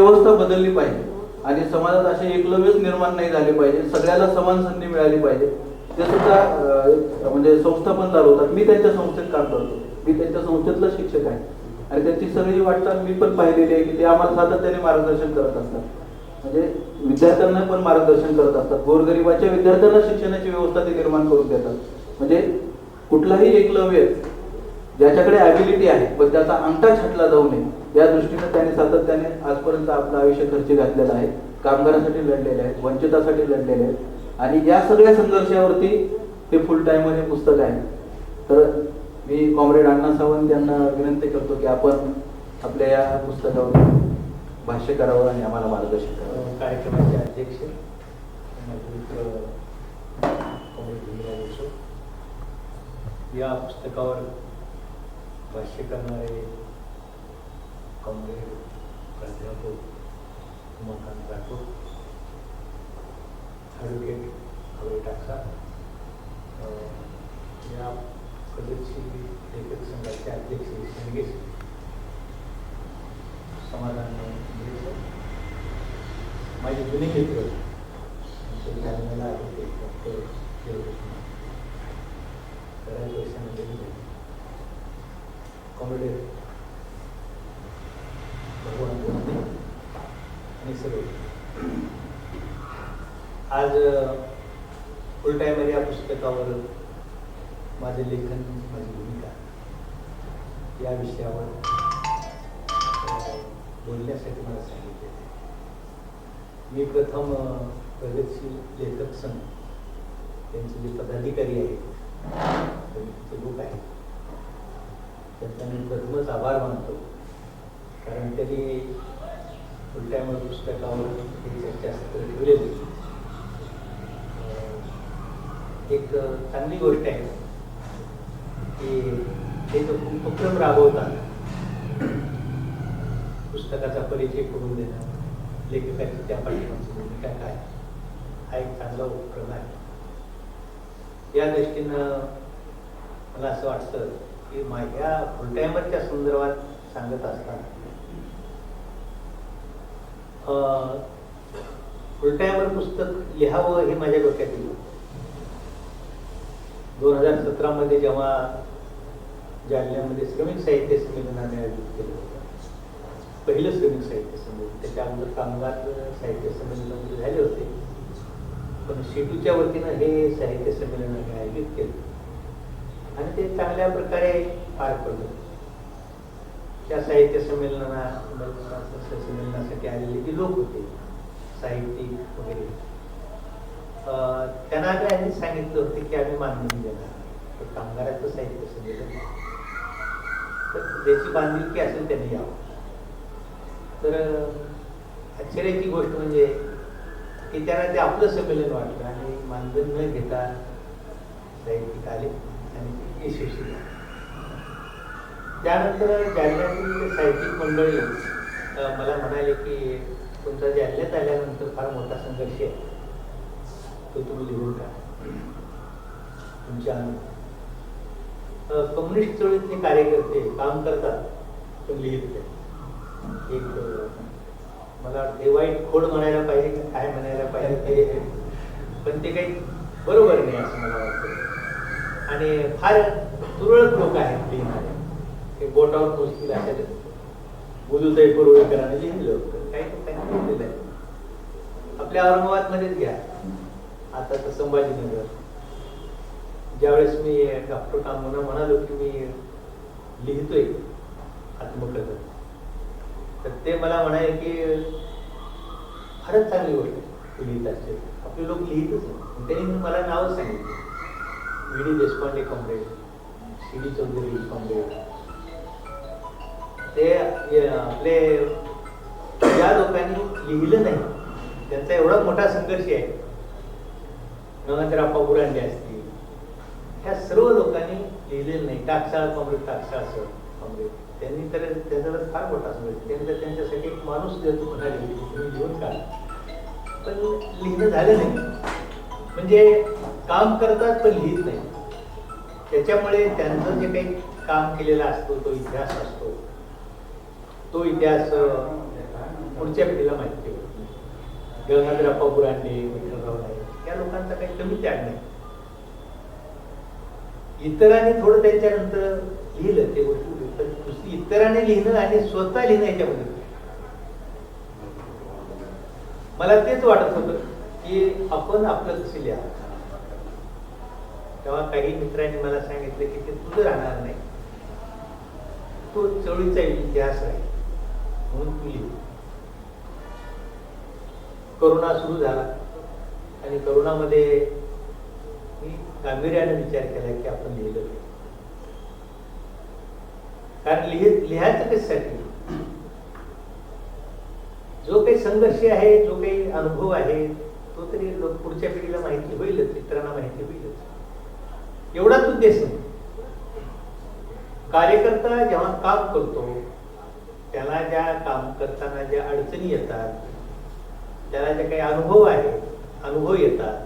व्यवस्था बदलली पाहिजे. आणि समाजात असे एकलव्यच निर्माण नाही झाले पाहिजे. सगळ्याला समान संधी मिळाली पाहिजे. ते सुद्धा म्हणजे संस्था पण चालवतात. मी त्यांच्या संस्थेत काम करतो. मी त्यांच्या संस्थेतला शिक्षक आहे. आणि त्यांची सगळी वाटचाल मी पण पाहिलेली आहे की ते आम्हाला सातत्याने मार्गदर्शन करत असतात. म्हणजे विद्यार्थ्यांना पण मार्गदर्शन करत असतात. गोरगरिबाच्या विद्यार्थ्यांना शिक्षणाची व्यवस्था ते निर्माण करून देतात. म्हणजे कुठलाही एकलव्य ज्याच्याकडे ॲबिलिटी आहे पण त्याचा अंगठा छाटला जाऊ नये. या दृष्टीने त्यांनी सातत्याने आजपर्यंत आपलं आयुष्य खर्ची घातलेलं आहे. कामगारांसाठी लढलेले आहेत वंचितासाठी लढलेले आहेत आणि या सगळ्या संघर्षावरती ते फुल टाइम हे पुस्तक आहे. तर मी कॉम्रेड अण्णा सावंत यांना विनंती करतो की आपण आपल्या या पुस्तकावर भाष्य करावं आणि आम्हाला मार्गदर्शन करावं कार्यक्रमाचे अध्यक्ष या पुस्तकावर भाष्य करणारे कॉम्रेड प्राध्यापक उमाकांत राठोड ॲडव्होकेट अभय टाकसा अं, या प्रगतशील लेखक संघाचे अध्यक्ष शेंडगे समाधान इंग्रज माझे जुने मित्र आमच्या जालन्याला आहे ते डॉक्टर देवकृष्ण बऱ्याच वर्षांमध्ये झाले कॉमेडी भगवान बोलते आणि सर्व आज फुल टाईमर या पुस्तकावर माझे लेखन माझी भूमिका या विषयावर बोलण्यासाठी मला सांगितले मी प्रथम प्रगतशील लेखक संघ त्यांचे जे पदाधिकारी आहेत त्यांचे लोक आहेत त्यांचा मी प्रथमच आभार मानतो. कारण त्यांनी फुलटायमर पुस्तकावर हे चर्चासत्र ठेवले होते. एक चांगली गोष्ट आहे. की ते जो उपक्रम राबवतात. पुस्तकाचा परिचय करून देणं लेखकाची त्या पाठिंबाची भूमिका काय? हा एक चांगला उपक्रम आहे. या दृष्टीनं मला असं वाटतं की माझ्या फुलटायमरच्या संदर्भात सांगत असताना अं, फुलटायमर पुस्तक लिहावं हे माझ्या डोक्यात येईल. दोन हजार सतरामध्ये जेव्हा जालन्यामध्ये श्रमिक साहित्य संमेलनाने आयोजित केलं होतं पहिलं श्रमिक साहित्य संमेलन त्याच्या अगोदर कामगार साहित्य संमेलन झाले होते. पण शेटूच्या वतीनं हे साहित्य संमेलनाने आयोजित केलं. आणि ते चांगल्या प्रकारे पार पडलं. त्या साहित्य संमेलना संमेलनासाठी आलेले जे लोक होते साहित्यिक वगैरे त्यांना त्यांना त्यांनी सांगितलं होतं की आम्ही मानधन देणार. तर कामगाराचं साहित्य संमेलन. तर ज्याची बांधिलकी असेल त्यांनी यावं. तर आश्चर्याची गोष्ट म्हणजे की त्यांना ते आपलं संमेलन वाटलं आणि मानधन न घेता साहित्यिक आले आणि यशस्वी त्यानंतर जालन्यातील साहित्यिक मंडळी मला म्हणाले की तुमचा जालन्यात आल्यानंतर फार मोठा संघर्ष आहे. तो तुम्ही लिहून टाका. तुमच्या अनुभव कम्युनिस्ट चळवळीतले कार्यकर्ते काम करतात पण लिहित नाही एक मला वाटते वाईट खोड म्हणायला पाहिजे काय म्हणायला पाहिजे ते. पण ते काही बरोबर नाही असं मला वाटतं. आणि फार तुरळक लोक आहेत लिहिणारे. ते बोटावर पोचतील अशा बुजुताई पुरवळीकरांनी लिहिलं होतं. काही लोकांनी लिहिलेलं आहे. आपल्या औरंगाबादमध्येच घ्या. आता तर संभाजीनगर. ज्यावेळेस मी डॉक्टर कामोना म्हणालो की मी लिहितोय आत्मकथन तर ते मला म्हणाले की फारच चांगली गोष्ट आहे तू लिहित असते आपले लोक लिहितच नाही त्यांनी मला नावच सांगितलं. V D Deshpande comrade C D Chaudhari comrade ते आपले ज्या लोकांनी लिहिलं नाही. त्यांचा एवढा मोठा संघर्ष आहे. गंगाधरप्पा बुरांडे असतील. ह्या सर्व लोकांनी लिहिलेलं नाही. Taksal comrade Taksal sir comrade. त्यांनी तर त्याच्यावर फार मोठा संघर्ष त्यांनी तर त्यांच्यासाठी एक माणूस देतो म्हणाले. तुम्ही लिहून का पण लिहिणं झालं नाही. म्हणजे काम करतात पण लिहित नाही. त्याच्यामुळे त्यांचं जे काही काम केलेला असतो तो इतिहास असतो. तो इतिहास पुढच्या पिढीला माहिती होती गंगाधरप्पा बुरांडे विठ्ठलराव त्या लोकांचा काही कमी त्याग नाही. इतरांनी थोडं त्यांच्यानंतर लिहिलं ते गोष्टी पण इतरांनी लिहिणं आणि स्वतः लिहिणं याच्यामध्ये. मला तेच वाटत होतं की आपण आपलं कसं लिहा तेव्हा काही मित्रांनी मला सांगितलं की ते तुझं राहणार नाही. तो चळीचा इतिहास आहे. म्हणून तू लिह. करोना सुरू झाला. आणि करोनामध्ये मी गांभीर्याने विचार केला की आपण लिहिलं पाहिजे. कारण लिह लिहायचं कशासाठी? जो काही संघर्ष आहे जो काही अनुभव आहे तो तरी लोक पुढच्या पिढीला माहिती होईलच इतरांना माहिती होईलच. एवढाच उद्देश नाही कार्यकर्ता जेव्हा काम करतो त्याला ज्या काम करताना ज्या अडचणी येतात त्याला जे काही अनुभव आहेत अनुभव येतात.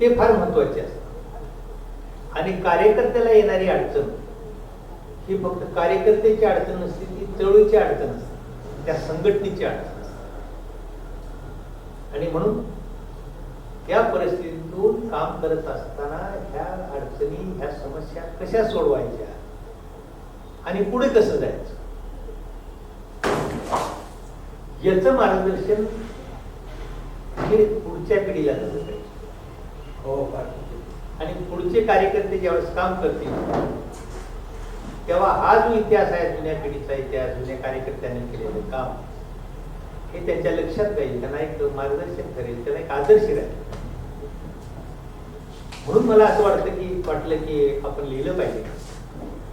ते फार महत्त्वाचे असतात. आणि कार्यकर्त्याला येणारी अडचण ही फक्त कार्यकर्त्याची अडचण नसते ती चळवळीची अडचण असते. त्या संघटनेची अडचण असते. आणि म्हणून त्या परिस्थितीतून काम करत असताना ह्या अडचणी ह्या समस्या कशा सोडवायच्या? आणि पुढे कसं जायचं? याचं मार्गदर्शन हे पुढच्या पिढीला झालं पाहिजे हो फार आणि पुढचे कार्यकर्ते ज्यावेळेस काम करतील तेव्हा हा जो इतिहास आहे जुन्या पिढीचा इतिहास जुन्या कार्यकर्त्यांनी केलेलं काम हे त्यांच्या लक्षात राहील. त्यांना एक मार्गदर्शन करेल त्यांना एक आदर्श राहील. म्हणून मला असं वाटतं की वाटलं की आपण लिहिलं पाहिजे.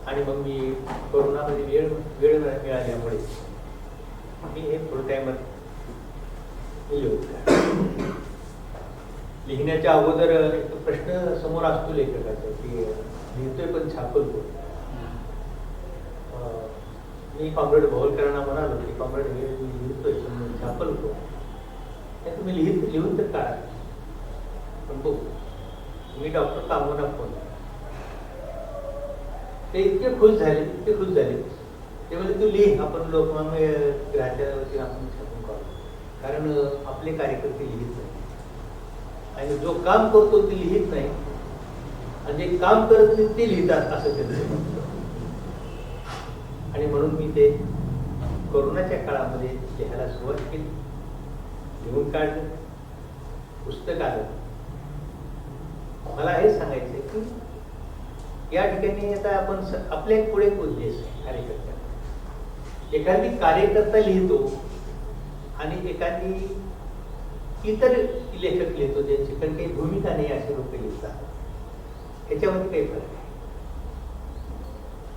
आणि मग मी कोरोनामध्ये वेळ वेळ मिळाल्यामुळे मी हे फुल टायमर लिहिलं लिहिण्याच्या अगोदर एक प्रश्न समोर असतो लेखकाचा की लिहितोय पण छापल कोण मी कॉम्रेड भोवलकरांना म्हणालो की कॉम्रेड हे लिहितोय छापल कोण? हे तुम्ही लिहित लिहून तर काढा. पण बघू मी डॉक्टर कामोना फोन ते इतके खुश झाले इतके खुश झाले. ते म्हणजे तू लिह आपण लोकमान्य ग्रहाच्या आपण कारण आपले कार्यकर्ते लिहित नाही आणि जो काम करतो ते लिहित नाही. आणि जे काम करत नाही ते लिहितात असं त्यांचं आणि म्हणून मी ते कोरोनाच्या काळामध्ये लिहायला सुरुवात केली. लिहून काढलं. पुस्तक आलं. मला हे सांगायचं की या ठिकाणी आता आपण आपल्या पुढे एक उद्देश आहे एखादी कार्यकर्ता लिहितो आणि एखादी इतर लेखक लिहितो ज्यांची पण काही भूमिका नाही असे लोक लिहितात. याच्यामध्ये काही फरक आहे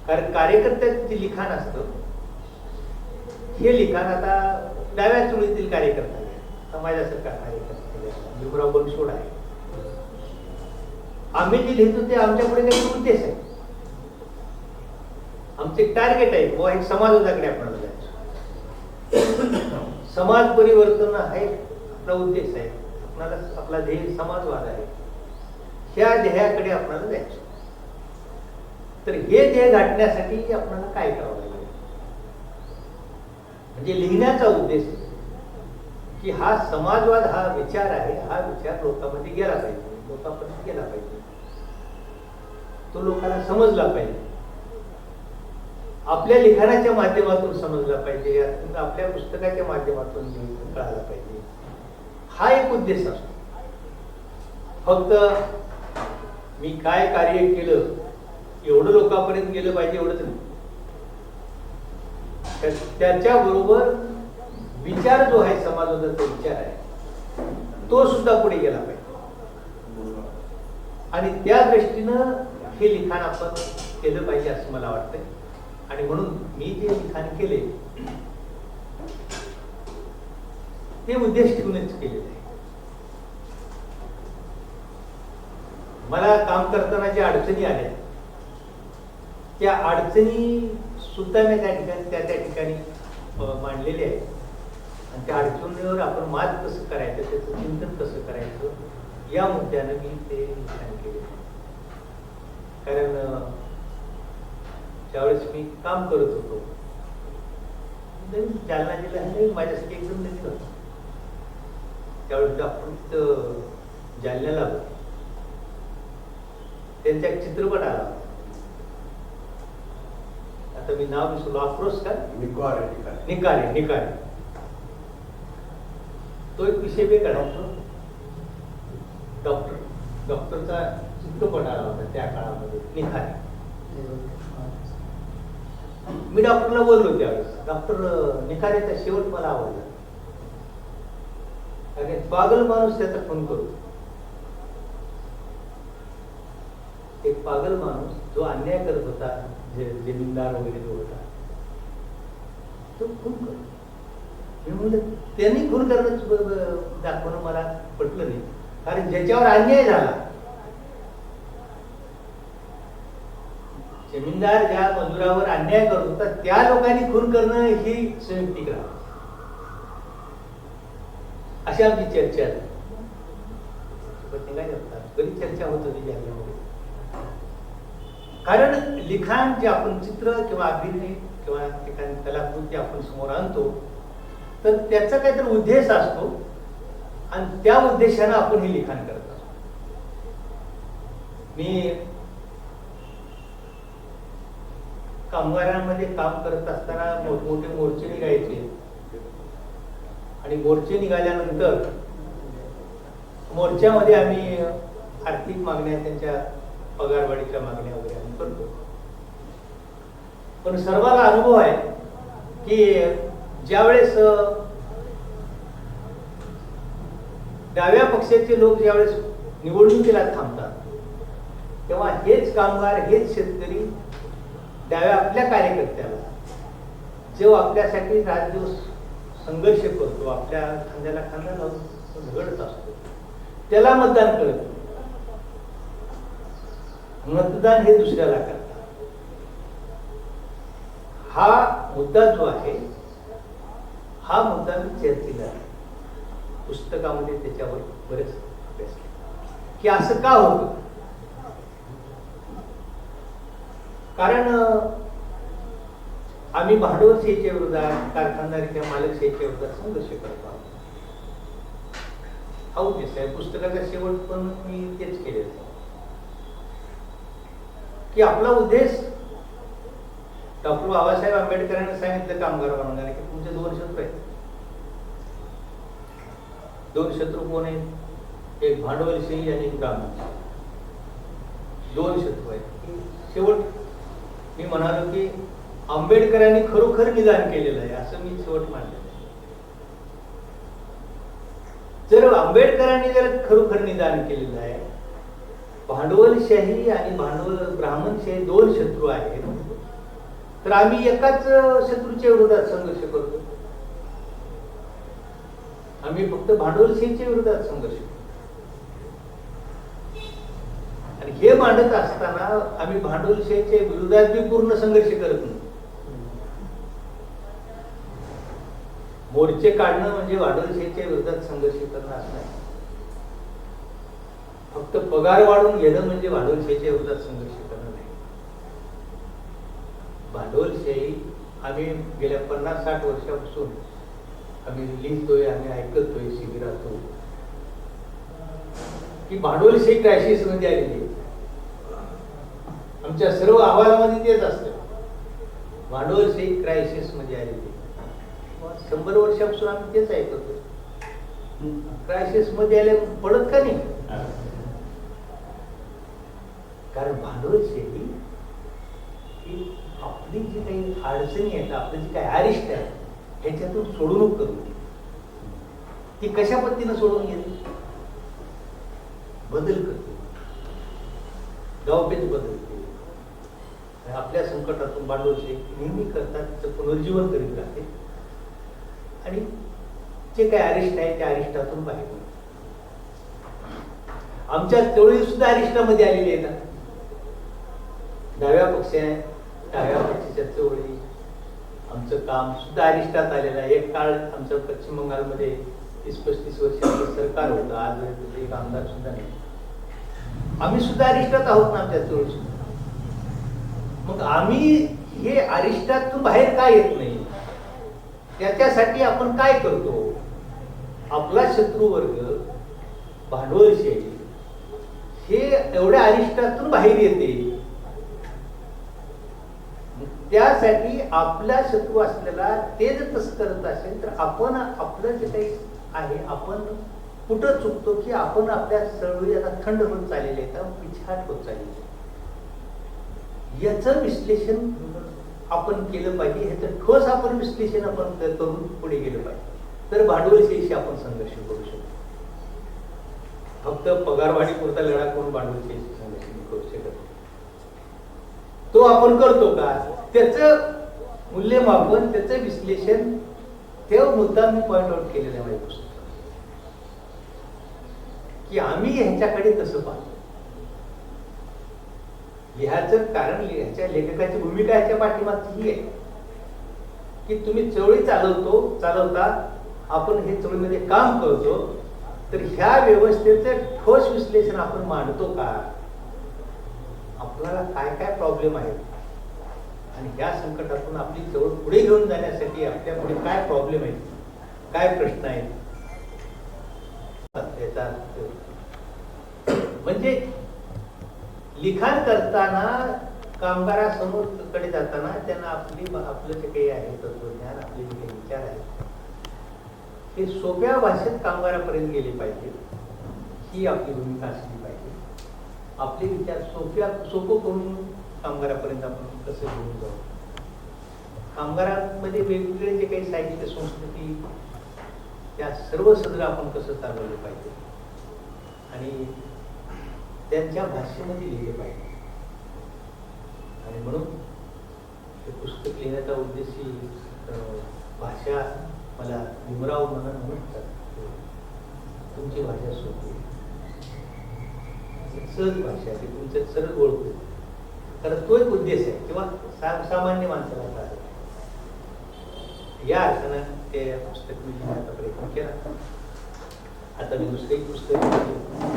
कारण कार्यकर्त्याचं जे लिखाण असतं. हे लिखाण आता डाव्या चुळीतील कार्यकर्ता समाजासारखा कार्यकर्ता आहे. भीमराव बनसोड आहे. आम्ही जे लिहितो ते आमच्या पुढे काही उद्देश आहे. आमचे टार्गेट आहे. व एक समाज आपल्याला जायचं समाज परिवर्तन हा एक आपला उद्देश आहे. आपणाला आपला ध्येय समाजवाद आहे. ह्या ध्येयाकडे आपल्याला जायचं तर हे ध्येय गाठण्यासाठी आपल्याला काय करावं लागेल? म्हणजे लिहिण्याचा उद्देश की हा समाजवाद हा विचार आहे हा विचार लोकांमध्ये गेला पाहिजे. लोकांपर्यंत गेला पाहिजे. तो लोकांना समजला पाहिजे. आपल्या लिखाणाच्या माध्यमातून समजला पाहिजे यातून आपल्या पुस्तकाच्या माध्यमातून कळायला पाहिजे. हा एक उद्देश असतो. फक्त मी काय कार्य केलं एवढं लोकांपर्यंत गेलं पाहिजे एवढंच नाही त्याच्याबरोबर विचार जो आहे समाजाचा विचार आहे तो सुद्धा पुढे गेला पाहिजे. आणि त्या दृष्टीनं हे लिखाण आपण केलं पाहिजे असं मला वाटतंय. आणि म्हणून मी जे लिखाण केले ते उद्देश ठेवूनच केलेले आहे. मला काम करताना ज्या अडचणी आल्या त्या अडचणी सुद्धा मी त्या ठिकाणी त्या त्या ठिकाणी मांडलेले मांडलेल्या आहेत. आणि त्या अडचणीवर आपण मात कसं करायचं त्याचं चिंतन कसं करायचं या मुद्द्यानं मी ते लिखाण केले कारण अ, ज्यावेळेस मी काम करत होतो जालना जिल्हा नवीन माझ्यासाठी एकदम नवीन होता त्यावेळेस डॉक्टर जालन्याला. त्यांचा एक चित्रपट आला होता. आता मी नाव विसरलो अफरोज का निकोर. निकारे निकारे तो एक विषय वेगळा. डॉक्टर डॉक्टरचा चित्रपट आला होता त्या काळामध्ये निखारे मी डॉक्टरला बोललो त्यावेळेस डॉक्टर निखारेचा शेवट मला आवडला. कारण पागल माणूस त्याचा फोन करू. एक पागल माणूस जो अन्याय करत होता जे जमीनदार वगैरे जो होता तो खून करतो. मी म्हणलं त्यांनी खून करणं दाखवणं मला पटलं नाही. कारण ज्याच्यावर अन्याय झाला जमीनदार ज्या मजुरावर अन्याय करतो तर त्या लोकांनी खून करणं ही संयुक्तिक राहा अशी आमची चर्चा झाली बरीच चर्चा होत होती कारण लिखाण जे आपण चित्र किंवा अभिनय किंवा ठिकाणी कलाकृती आपण समोर आणतो तर त्याचा काहीतरी उद्देश असतो आणि त्या उद्देशानं आपण हे लिखाण करत असतो. मी कामगारांमध्ये काम करत असताना मोठमोठे मोर्चे निघायचे. आणि मोर्चे निघाल्यानंतर मोर्चामध्ये आम्ही आर्थिक मागण्या त्यांच्या पगारवाढीच्या मागण्या वगैरे आम्ही करतो. पण सर्वांना अनुभव आहे की ज्यावेळेस डाव्या पक्षाचे लोक ज्यावेळेस निवडणुकीला थांबतात तेव्हा हेच कामगार हेच शेतकरी त्यावेळी आपल्या कार्यकर्त्याला. जो आपल्यासाठी रात दिवस संघर्ष करतो आपल्या खांद्याला खांदा लावून झगडत असतो. त्याला मतदान करत. मतदान हे दुसऱ्याला करतात. हा मुद्दा जो आहे हा मुद्दा मी चर्चेला आहे. पुस्तकामध्ये त्याच्यावर बरेच अभ्यास केला. की असं का होतं? कारण आम्ही आम्ही भांडवलशाहीच्या विरोधात कारखानदारीच्या मालकशाहीच्या विरोधात संघर्ष करतो आहोत. हा पुस्तकाचा शेवट पण मी तेच केले की आपला उद्देश डॉक्टर बाबासाहेब आंबेडकरांनी सांगितलं कामगार वर्गाने की तुमचे दोन शत्रू आहेत. दोन शत्रू कोण आहेत? एक भांडवलशाही आणि एक ब्राह्मण दोन शत्रू आहेत. शेवट मी म्हणालो की आंबेडकरांनी खरोखर निदान केलेलं आहे असं मी शेवट मानलेलं आहे. जर आंबेडकरांनी जर खरोखर निदान केलेलं आहे भांडवलशाही आणि भांडवल ब्राह्मणशाही दोन शत्रू आहेत तर आम्ही एकाच शत्रूच्या विरोधात संघर्ष करतो. आम्ही फक्त भांडवलशाहीच्या विरोधात संघर्ष करतो आणि हे मांडत असताना आम्ही भांडवलशाहीच्या विरोधात बी पूर्ण संघर्ष करत नाही मोर्चे काढणं म्हणजे भांडवलशाहीच्या विरोधात संघर्ष करणं असं नाही. फक्त पगार वाढवून घेणं म्हणजे भांडवलशाहीच्या विरोधात संघर्ष करणं नाही. भांडवलशाही आम्ही गेल्या पन्नास साठ वर्षापासून आम्ही लिहितोय आम्ही ऐकतोय शिबिरातो की भांडवलशाही क्रायसिसमध्ये आलेली आमच्या सर्व अहवालामध्ये तेच असतं. भांडवलशाही क्रायसिसमध्ये आलेली आहे. मग शंभर वर्षापासून आम्ही तेच ऐकतो क्रायसिसमध्ये आले पडत का नाही? कारण भांडवलशाही ही आपली जी काही अडचणी आहेत आपलं जी काही आरिष्ट आहे ह्याच्यातून सोडवणूक करून ती कशा पद्धतीनं सोडवून घेते? बदल करते. गावपेच बदल. आपल्या संकटातून भांडवलशाही नेहमी करतात तिचं पुनर्जीवन करीत राहते. आणि जे काही अरिष्ट आहे त्या अरिष्टातून बाहेर आमच्या तेवढी सुद्धा अरिष्टामध्ये आलेली आहे ना डाव्या पक्ष आहे डाव्या पक्षाच्या चवळी आमचं काम सुद्धा अरिष्टात आलेलं आहे. एक काळ आमचं पश्चिम बंगालमध्ये तीस पस्तीस वर्षाचं सरकार होतं. आज एक आमदार सुद्धा नाही. आम्ही सुद्धा अरिष्टात आहोत ना आमच्या चळवळी मग आम्ही हे अरिष्टातून बाहेर का येत नाही? त्याच्यासाठी आपण काय करतो? आपला शत्रू वर्ग भांडवलशाही हे एवढ्या अरिष्टातून बाहेर येते. त्यासाठी आपला शत्रू असलेला ते जर तसं करत असेल तर आपण आपलं जे काही आहे आपण कुठं चुकतो की आपण आपल्या चळवळी आता थंड होत चाललेले आहेत पिछाट होत चाललेली आहे याचं विश्लेषण आपण केलं पाहिजे. ह्याचं ठोस आपण विश्लेषण आपण करून पुढे गेलं पाहिजे. तर भांडवलशाहीशी आपण संघर्ष करू शकतो. फक्त पगारवाढी पुरता लढा करून भांडवलशाहीशी संघर्ष करू शकत. तो आपण करतो का? त्याचं मूल्यमापन त्याचं विश्लेषण तेव्हा मुद्दा मी पॉइंट आउट केलेला आहे माझ्या की आम्ही ह्याच्याकडे तसं पाहतो. लिहायचं कारण ह्याच्या लेखकाची भूमिका याच्या पाठीमागची ही आहे. की तुम्ही चळवळी चालवतो चालवता आपण हे चळवळीमध्ये काम करतो तर ह्या व्यवस्थेचं ठोस विश्लेषण आपण मांडतो का? आपल्याला काय काय प्रॉब्लेम आहेत? आणि ह्या संकटातून आपली चळवळ पुढे घेऊन जाण्यासाठी आपल्या पुढे काय प्रॉब्लेम आहेत? काय प्रश्न आहेत? याचा म्हणजे लिखाण करताना कामगारासमोरकडे जाताना त्यांना आपली आपलं जे काही आहे तत्वज्ञान आपले जे काही विचार आहेत ते सोप्या भाषेत कामगारापर्यंत गेले पाहिजे. ही आपली भूमिका असली पाहिजे. आपले विचार सोप्या सोपं करून कामगारापर्यंत आपण कसं घेऊन जाऊ? कामगारांमध्ये वेगवेगळे जे काही साहित्य संस्कृती त्या सर्व सदर आपण कसं चालवलं पाहिजे? आणि त्यांच्या भाषेमध्ये लिहिले पाहिजे. आणि म्हणून हे पुस्तक लिहिण्याचा उद्देश ही भाषा मला निमराव म्हणून म्हणतात. तुमची भाषा सोपी सहज भाषा ती तुमच्या सरळ ओळखू. कारण तो एक उद्देश आहे किंवा सा- सामान्य माणसाला काय या अर्थानं ते पुस्तक मी लिहिण्याचा प्रयत्न केला. आता मी दुसरं पुस्तक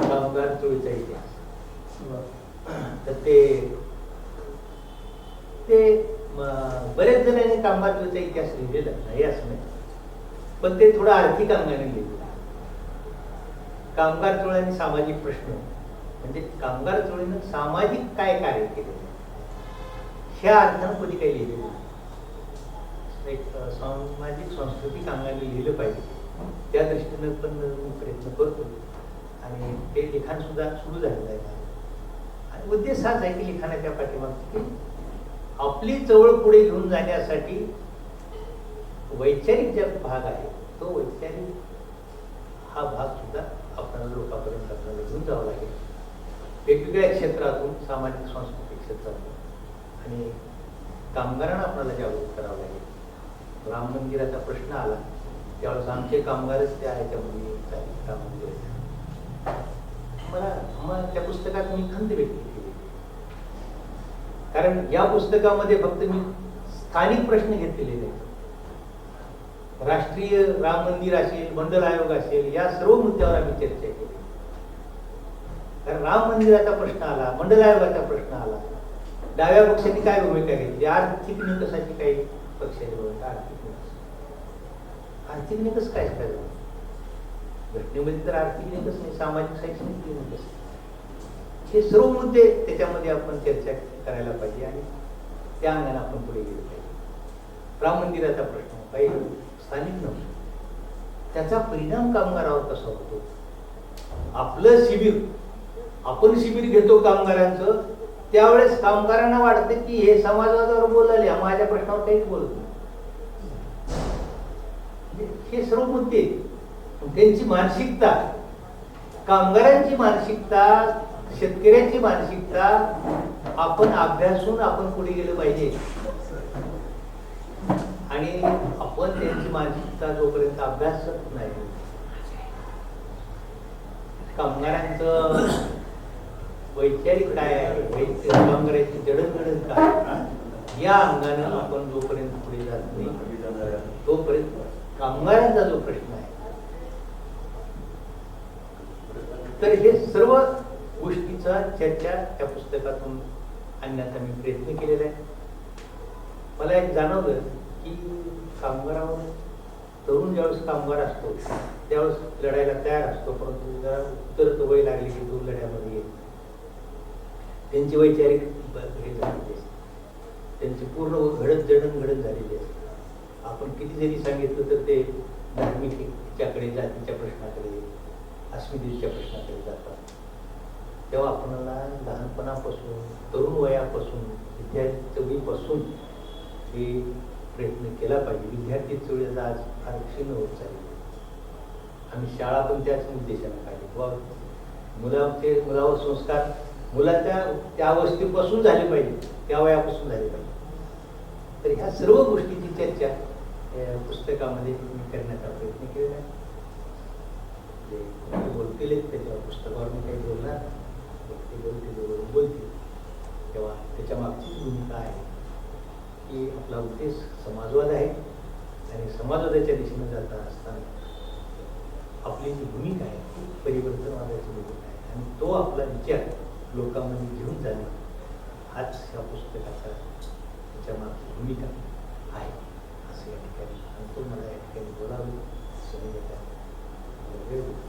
कामगार चोळीचा इतिहास. तर ते ते बरेच जणांनी कामगार इतिहास लिहिलेला नाही असं नाही. पण ते थोडं आर्थिक अंगाने लिहिलेलं कामगार चळवळ आणि सामाजिक प्रश्न. म्हणजे कामगार चोळीनं सामाजिक काय कार्य केले ह्या अर्थानं कोणी काही लिहिलेलं नाही. एक सामाजिक सांस्कृतिक अंगाने लिहिलं पाहिजे. त्या दृष्टीनं पण मी प्रयत्न करतो. आणि ते लिखाण सुद्धा सुरू झालेलं आहे. उद्देश हाच आहे की लिखाणाच्या पाठीमागची की आपली चवळ पुढे घेऊन जाण्यासाठी वैचारिक जो भाग आहे तो वैचारिक हा भाग सुद्धा आपल्याला लोकांपर्यंत आपल्याला घेऊन जावा लागेल. वेगवेगळ्या क्षेत्रातून सामाजिक सांस्कृतिक क्षेत्रातून. आणि कामगारांना आपल्याला जागरूक करावं लागेल. राम मंदिराचा प्रश्न आला त्यावेळेस आमचे कामगारच त्या ह्याच्यामध्ये राम मंदिराच्या मला मला त्या पुस्तकात मी खंत व्यक्त कारण या पुस्तकामध्ये फक्त मी स्थानिक प्रश्न घेतलेले आहेत. राष्ट्रीय राम मंदिर असेल मंडल आयोग असेल या सर्व मुद्द्यावर आम्ही चर्चा केली. कारण राम मंदिराचा प्रश्न आला मंडल आयोगाचा प्रश्न आला. डाव्या पक्षांनी काय भूमिका घेतली? आर्थिक निकषाची काही पक्षाची भूमिका आर्थिक निकष. आर्थिक निकष काय करायला घटनेमध्ये तर आर्थिक निकष नाही सामाजिक शैक्षणिक निकष हे सर्व मुद्दे त्याच्यामध्ये आपण चर्चा करायला पाहिजे आणि त्या अंगाने आपण पुढे गेलो पाहिजे. राम मंदिराचा प्रश्न काही स्थानिक नव्हतं. त्याचा परिणाम कामगारावर कसा होतो? आपलं शिबिर आपण शिबिर घेतो कामगारांचं त्यावेळेस कामगारांना वाटतं की हे समाजवादावर बोलाले माझ्या प्रश्नावर काहीच बोलत नाही. म्हणजे हे सर्व मुद्दे त्यांची मानसिकता कामगारांची मानसिकता शेतकऱ्यांची मानसिकता आपण अभ्यासून आपण पुढे गेलं पाहिजे. आणि आपण त्यांची मानसिकता जोपर्यंत अभ्यास नाही कामगारांचं वैचारिक काय आहे कामगारांची जडणघडण काय या अंगानं आपण जोपर्यंत पुढे जात नाही तोपर्यंत कामगारांचा जो प्रश्न आहे तर हे सर्व गोष्टीचा चर्चा त्या पुस्तकातून आणण्याचा मी प्रयत्न केलेला आहे. मला एक जाणवलं की कामगारावर ज्यावेळेस कामगार असतो त्यावेळेस लढायला तयार असतो परंतु जरा उत्तर वय लागली की तो लढ्यामध्ये त्यांची वैचारिक हे झालेली असते. त्यांची पूर्ण घडत जडण घडत झालेली असते. आपण किती जरी सांगितलं तर ते धार्मिक ह्याच्याकडे जातीच्या प्रश्नाकडे अस्मितेच्या प्रश्नाकडे जातात. तेव्हा आपणाला लहानपणापासून तरुण वयापासून विद्यार्थी चवीपासून हे प्रयत्न केला पाहिजे. विद्यार्थी चळवळीचा आज फार क्षीण होत चालली आम्ही शाळा पण त्याच उद्देशाने काढली. किंवा मुलाचे मुलावर संस्कार मुलाच्या त्या अवस्थेपासून झाले पाहिजे. त्या वयापासून झाले पाहिजे. तर ह्या सर्व गोष्टीची चर्चा पुस्तकामध्ये मी करण्याचा प्रयत्न केलेला आहे. ते बोलतील त्याच्यावर त्याच्या पुस्तकावर मी काही बोलणार ते बोलतील बरोबर बोलतील. तेव्हा त्याच्या मागचीच भूमिका आहे. की आपला उद्देश समाजवाद आहे. आणि समाजवादाच्या दिशेने जाता असताना आपली जी भूमिका आहे ती परिवर्तनवादाची भूमिका आहे. आणि तो आपला विचार लोकांमध्ये घेऊन जाणं हाच या पुस्तकाचा त्याच्या मागची भूमिका आहे. असं या ठिकाणी आणि तो मला या ठिकाणी बोलावं. सांगतो available.